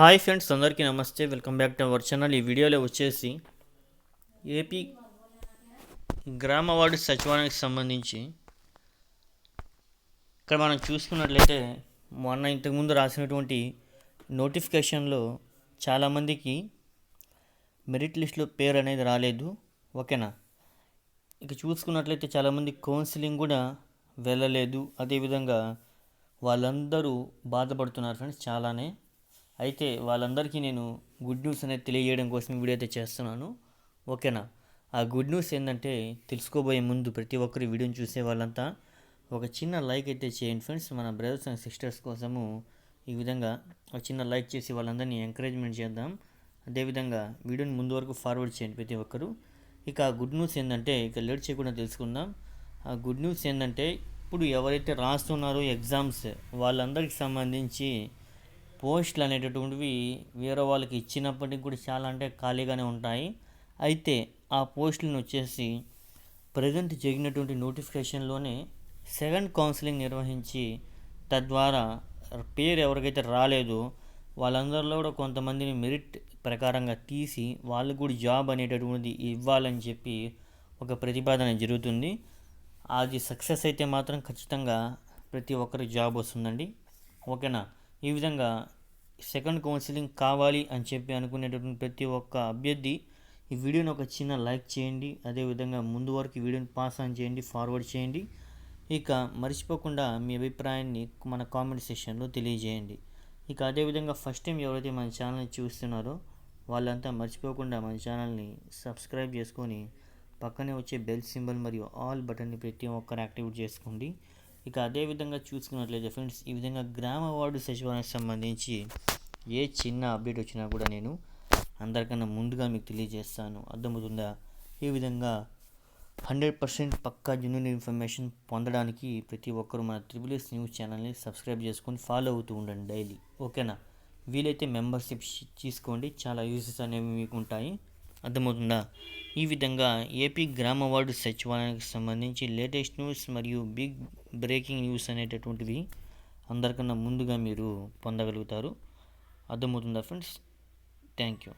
Hi friends అందరికీ నమస్తే. Welcome back to our channel. ఈ వీడియోలో వచ్చేసి ఏపీ గ్రామ వార్డు సచివాలయానికి సంబంధించి ఇక్కడ మనం చూసుకున్నట్లయితే మొన్న ఇంతకుముందు రాసినటువంటి నోటిఫికేషన్లో చాలామందికి మెరిట్ లిస్ట్లో పేరు అనేది రాలేదు. ఓకేనా? ఇక చూసుకున్నట్లయితే చాలామంది కౌన్సిలింగ్ కూడా వెళ్ళలేదు. అదేవిధంగా వాళ్ళందరూ బాధపడుతున్నారు ఫ్రెండ్స్ చాలానే. అయితే వాళ్ళందరికీ నేను గుడ్ న్యూస్ అనేది తెలియజేయడం కోసం వీడియో అయితే చేస్తున్నాను. ఓకేనా? ఆ గుడ్ న్యూస్ ఏంటంటే తెలుసుకోబోయే ముందు ప్రతి ఒక్కరు వీడియోని చూసే వాళ్ళంతా ఒక చిన్న లైక్ అయితే చేయండి ఫ్రెండ్స్. మన బ్రదర్స్ అండ్ సిస్టర్స్ కోసము ఈ విధంగా ఒక చిన్న లైక్ చేసి వాళ్ళందరినీ ఎంకరేజ్మెంట్ చేద్దాం. అదేవిధంగా వీడియోని ముందు వరకు ఫార్వర్డ్ చేయండి ప్రతి ఒక్కరు. ఇక ఆ గుడ్ న్యూస్ ఏంటంటే ఇక లేట్ చేయకుండా తెలుసుకుందాం. ఆ గుడ్ న్యూస్ ఏంటంటే ఇప్పుడు ఎవరైతే రాస్తున్నారో ఎగ్జామ్స్ వాళ్ళందరికీ సంబంధించి పోస్టులు అనేటటువంటివి వేరే వాళ్ళకి ఇచ్చినప్పటికి కూడా చాలా అంటే ఖాళీగానే ఉంటాయి. అయితే ఆ పోస్టులను వచ్చేసి ప్రజెంట్ జరిగినటువంటి నోటిఫికేషన్లోనే సెకండ్ కౌన్సిలింగ్ నిర్వహించి తద్వారా పేరు ఎవరికైతే రాలేదో వాళ్ళందరిలో కూడా కొంతమందిని మెరిట్ ప్రకారంగా తీసి వాళ్ళకు కూడా జాబ్ అనేటటువంటిది ఇవ్వాలని చెప్పి ఒక ప్రతిపాదన జరుగుతుంది. అది సక్సెస్ అయితే మాత్రం ఖచ్చితంగా ప్రతి ఒక్కరికి జాబ్ వస్తుందండి. ఓకేనా? ఈ విధంగా సెకండ్ కౌన్సిలింగ్ కావాలి అని చెప్పి అనుకునేటటువంటి ప్రతి ఒక్క అభ్యర్థి ఈ వీడియోని ఒక చిన్న లైక్ చేయండి అదేవిధంగా ముందు వరకు ఈ వీడియోని పాస్ ఆన్ చేయండి ఫార్వర్డ్ చేయండి. ఇక మర్చిపోకుండా మీ అభిప్రాయాన్ని మన కామెంట్ సెక్షన్లో తెలియజేయండి. ఇక అదేవిధంగా ఫస్ట్ టైం ఎవరైతే మన ఛానల్ని చూస్తున్నారో వాళ్ళంతా మర్చిపోకుండా మన ఛానల్ని సబ్స్క్రైబ్ చేసుకొని పక్కనే వచ్చే బెల్ సింబల్ మరియు ఆల్ బటన్ని ప్రతి ఒక్కరు యాక్టివేట్ చేసుకోండి. ఇక అదేవిధంగా చూసుకున్నట్లయితే ఫ్రెండ్స్ ఈ విధంగా గ్రామ వార్డు సచివాలయానికి సంబంధించి ఏ చిన్న అప్డేట్ వచ్చినా కూడా నేను అందరికన్నా ముందుగా మీకు తెలియజేస్తాను. అర్థమవుతుందా? ఈ విధంగా హండ్రెడ్ పర్సెంట్ పక్కా జెన్యున్ ఇన్ఫర్మేషన్ పొందడానికి ప్రతి ఒక్కరూ మన త్రిబుల్ ఎస్ న్యూస్ ఛానల్ని సబ్స్క్రైబ్ చేసుకొని ఫాలో అవుతూ ఉండండి డైలీ. ఓకేనా? వీలైతే మెంబర్షిప్ తీసుకోండి. చాలా యూజెస్ అనేవి మీకు ఉంటాయి. అర్థమవుతుందా? ఈ విధంగా ఏపీ గ్రామ వార్డు సచివాలయానికి సంబంధించి లేటెస్ట్ న్యూస్ మరియు బిగ్ బ్రేకింగ్ న్యూస్ అనేటటువంటివి అందరికన్నా ముందుగా మీరు పొందగలుగుతారు. అర్థమవుతుందా ఫ్రెండ్స్? Thank you.